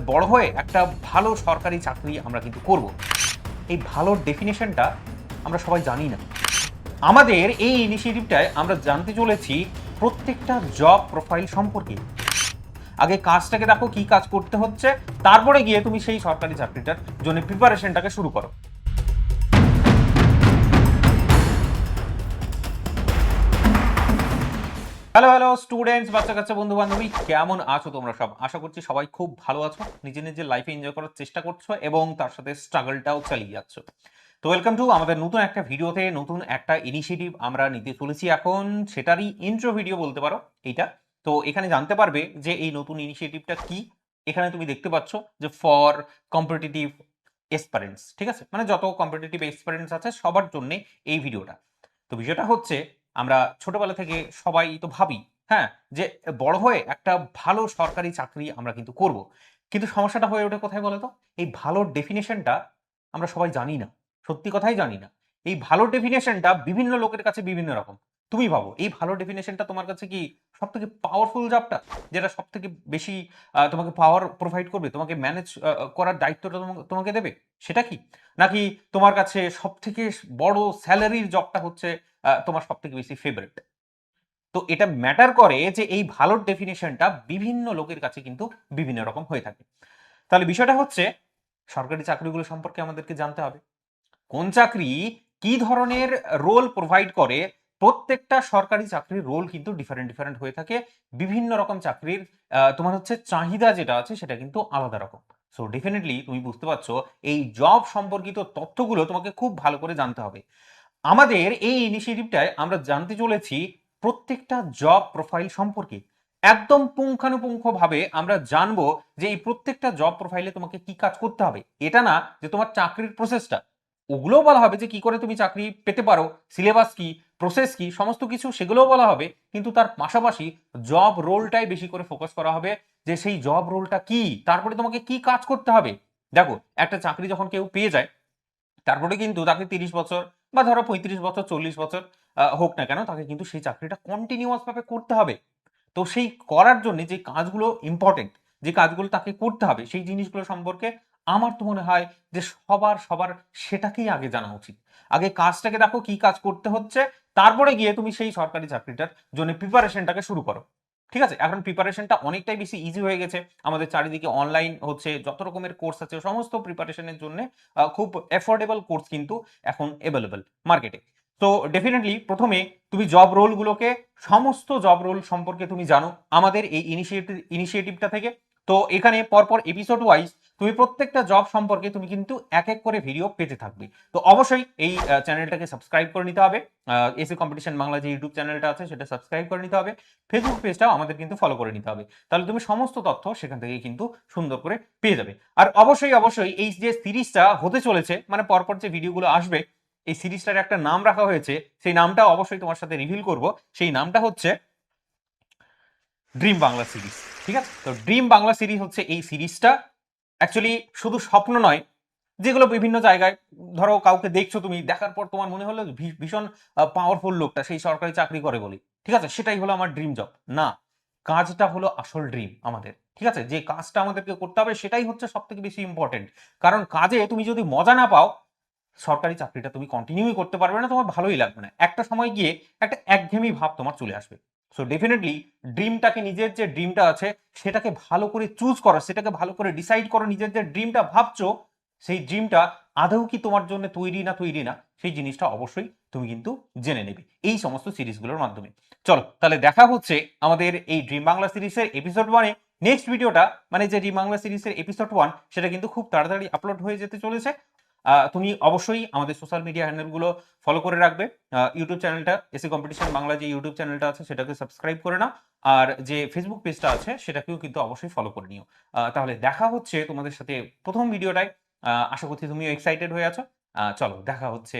বড় হয়ে একটা ভালো সরকারি চাকরি আমরা কিন্তু করব। এই ভালোর ডেফিনেশনটা আমরা সবাই জানি না। আমাদের এই ইনিশিয়েটিভটায় আমরা জানতে চলেছি প্রত্যেকটা জব প্রোফাইল সম্পর্কে। আগে কাজটাকে দেখো কি কাজ করতে হচ্ছে, তারপরে গিয়ে তুমি সেই সরকারি চাকরিটার জন্য প্রিপারেশনটাকে শুরু করো। হ্যালো হ্যালো স্টুডেন্টস বাচ্চা কাচ্চা বন্ধু বান্ধবী কেমন আছো তোমরা সব? আশা করছি সবাই খুব ভালো আছো নিজের নিজের লাইফে এনজয় করার চেষ্টা করছ এবং তার সাথে স্ট্রাগলটাও চালিয়ে যাচ্ছ। তো ওয়েলকাম টু আমাদের নতুন একটা ভিডিওতে নতুন একটা ইনিশিয়েটিভ আমরা নিতে চলেছি এখন, সেটারই ইন্ট্রো ভিডিও বলতে পারো, এইটা। তো এখানে জানতে পারবে যে এই নতুন ইনিশিয়েটিভটা কি, এখানে তুমি দেখতে পাচ্ছ যে ফর কম্পিটিটিভ এক্সপারেন্স ঠিক আছে? মানে যত কম্পিটিটিভ এক্সপারেন্স আছে সবার জন্য এই ভিডিওটা তো বিষয়টা হচ্ছে আমরা ছোটবেলা থেকে সবাই তো ভাবি হ্যাঁ যে বড় হয়ে একটা ভালো সরকারি চাকরি আমরা কিন্তু করব। কিন্তু সমস্যাটা হয়ে ওঠে কোথায় বলো তো এই ভালো ডেফিনেশনটা আমরা সবাই জানি না, সত্যি কথাই জানি না। এই ভালো ডেফিনেশনটা বিভিন্ন লোকের কাছে বিভিন্ন রকম। তুমি ভাবো, এই ভালো ডেফিনেশনটা তোমার কাছে কি সব থেকে পাওয়ারফুল জবটা যেটা সব থেকে বেশি তোমাকে পাওয়ার প্রোভাইড করবে, তোমাকে ম্যানেজ করার দায়িত্বটা তোমাকে- দেবে? সেটা কি? নাকি তোমার কাছে সব থেকে বড় স্যালারির জবটা হচ্ছে তোমার সব থেকে বেশি ফেভারিট তো এটা ম্যাটার করে যে এই ভালোর ডেফিনেশনটা বিভিন্ন লোকের কাছে কিন্তু বিভিন্ন রকম হয়ে থাকে। তাহলে বিষয়টা হচ্ছে, সরকারি চাকরিগুলো সম্পর্কে আমাদেরকে জানতে হবে। কোন চাকরি কি ধরনের রোল প্রোভাইড করে, প্রত্যেকটা সরকারি চাকরির রোল কিন্তু ডিফারেন্ট ডিফারেন্ট হয়ে থাকে। বিভিন্ন রকম চাকরির তোমার হচ্ছে চাহিদা যেটা আছে সেটা কিন্তু আলাদা রকম। সো ডেফিনেটলি তুমি বুঝতে পারছ, এই জব সম্পর্কিত তথ্যগুলো তোমাকে খুব ভালো করে জানতে হবে। আমাদের এই ইনিশিয়েটিভটায় আমরা জানতে চলেছি প্রত্যেকটা জব প্রোফাইল সম্পর্কে। একদম পুঙ্খানুপুঙ্খভাবে আমরা জানব যে এই প্রত্যেকটা জব প্রোফাইলে তোমাকে কি কাজ করতে হবে। এটা না যে তোমার চাকরির প্রসেসটা ওগুলোও বলা হবে যে কি করে তুমি চাকরি পেতে পারো। সিলেবাস কি প্রসেস কি, সমস্ত কিছু সেগুলোও বলা হবে। কিন্তু তার পাশাপাশি জব রোলটাই বেশি করে ফোকাস করা হবে যে সেই জব রোলটা কি, তারপরে তোমাকে কি কাজ করতে হবে। দেখো, একটা চাকরি যখন কেউ পেয়ে যায়, তারপরে কিন্তু তাকে তিরিশ বছর বা ধরো পঁয়ত্রিশ বছর, চল্লিশ বছর হোক না কেন, তাকে কিন্তু সেই চাকরিটা কন্টিনিউয়াস ভাবে করতে হবে। তো সেই করার জন্য যে কাজগুলো ইম্পর্টেন্ট যে কাজগুলো তাকে করতে হবে, সেই জিনিসগুলো সম্পর্কে আমার তো মনে হয় যে সবার সবার সেটাকেই আগে জানা উচিত। আগে কাজটাকে দেখো কি কাজ করতে হচ্ছে, তারপরে গিয়ে তুমি সেই সরকারি চাকরিটার জন্য প্রিপারেশনটাকে শুরু করো। ঠিক আছে? এখন প্রিপারেশনটা অনেকটাই বেশি ইজি হয়ে গেছে। আমাদের চারিদিকে অনলাইন হচ্ছে, যত রকমের কোর্স আছে, সমস্ত প্রিপারেশনের জন্য খুব অ্যাফোর্ডেবল কোর্স কিন্তু এখন অ্যাভেলেবেল মার্কেটে তো ডেফিনেটলি প্রথমে তুমি জব রোলগুলোকে সমস্ত জব রোল সম্পর্কে তুমি জানো, আমাদের এই ইনিশিয়েটিভ ইনিশিয়েটিভটা থেকে। তো, এখানে পরপর এপিসোড ওয়াইজ তুমি প্রত্যেকটা জব সম্পর্কে তুমি কিন্তু এক এক করে ভিডিও পেতে থাকবে। তো অবশ্যই এই চ্যানেলটাকে সাবস্ক্রাইব করে নিতে হবে। এসি কম্পিটিশন বাংলা যে ইউটিউব চ্যানেলটা আছে, সেটা সাবস্ক্রাইব করে নিতে হবে। ফেসবুক পেজটাও আমাদের কিন্তু ফলো করে নিতে হবে। তাহলে তুমি সমস্ত তথ্য সেখান থেকে কিন্তু সুন্দর করে পেয়ে যাবে। আর অবশ্যই অবশ্যই এই যে সিরিজটা হতে চলেছে মানে পরপর যে ভিডিওগুলো আসবে, এই সিরিজটার একটা নাম রাখা হয়েছে, সেই নামটা অবশ্যই তোমার সাথে রিভিল করব। সেই নামটা হচ্ছে ড্রিম বাংলা সিরিজ ঠিক আছে? তো ড্রিম বাংলা সিরিজ হচ্ছে এই সিরিজটা অ্যাকচুয়ালি শুধু স্বপ্ন নয়, যেগুলো বিভিন্ন জায়গায়, ধরো কাউকে দেখছ তুমি, দেখার পর তোমার মনে হলো ভীষণ পাওয়ারফুল লোকটা, সেই সরকারি চাকরি করে বলি। ঠিক আছে? সেটাই হলো আমার ড্রিম জব না, কাজটা হলো আসল ড্রিম আমাদের। ঠিক আছে? যে কাজটা আমাদেরকে করতে হবে, সেটাই হচ্ছে সব থেকে বেশি ইম্পর্টেন্ট কারণ কাজে তুমি যদি মজা না পাও, সরকারি চাকরিটা তুমি কন্টিনিউই করতে পারবে না, তোমার ভালোই লাগবে না। একটা সময় গিয়ে একটা একঘেয়েমি ভাব তোমার চলে আসবে। সো ডেফিনেটলি ড্রিমটাকে নিজের যে ড্রিমটা আছে, সেটাকে ভালো করে চুজ করো, সেটাকে ভালো করে ডিসাইড করো, নিজের যে ড্রিমটা ভাবছ, সেই ড্রিমটা আদৌ কি তোমার জন্য তৈরি না তৈরি না, সেই জিনিসটা অবশ্যই তুমি কিন্তু জেনে নেবে এই সমস্ত সিরিজগুলোর মাধ্যমে। চলো, তাহলে দেখা হচ্ছে আমাদের এই ড্রিম বাংলা সিরিজের এপিসোড ওয়ানে নেক্সট ভিডিওটা মানে যে ড্রিম বাংলা সিরিজের এপিসোড ওয়ান সেটা কিন্তু খুব তাড়াতাড়ি আপলোড হয়ে যেতে চলেছে। তুমি অবশ্যই আমাদের সোশ্যাল মিডিয়া হ্যান্ডেলগুলো ফলো করে রাখবে। ইউটিউব চ্যানেলটা এসি কম্পিটিশন বাংলা যে ইউটিউব চ্যানেলটা আছে সেটাকে সাবস্ক্রাইব করে নাও। আর যে ফেসবুক পেজটা আছে, সেটাকেও কিন্তু অবশ্যই ফলো করে নিও। তাহলে দেখা হচ্ছে তোমাদের সাথে প্রথম ভিডিওটাই আশা করছি তুমিও এক্সাইটেড হয়ে আছো। চলো, দেখা হচ্ছে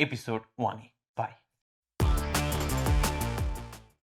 এপিসোড ওয়ানে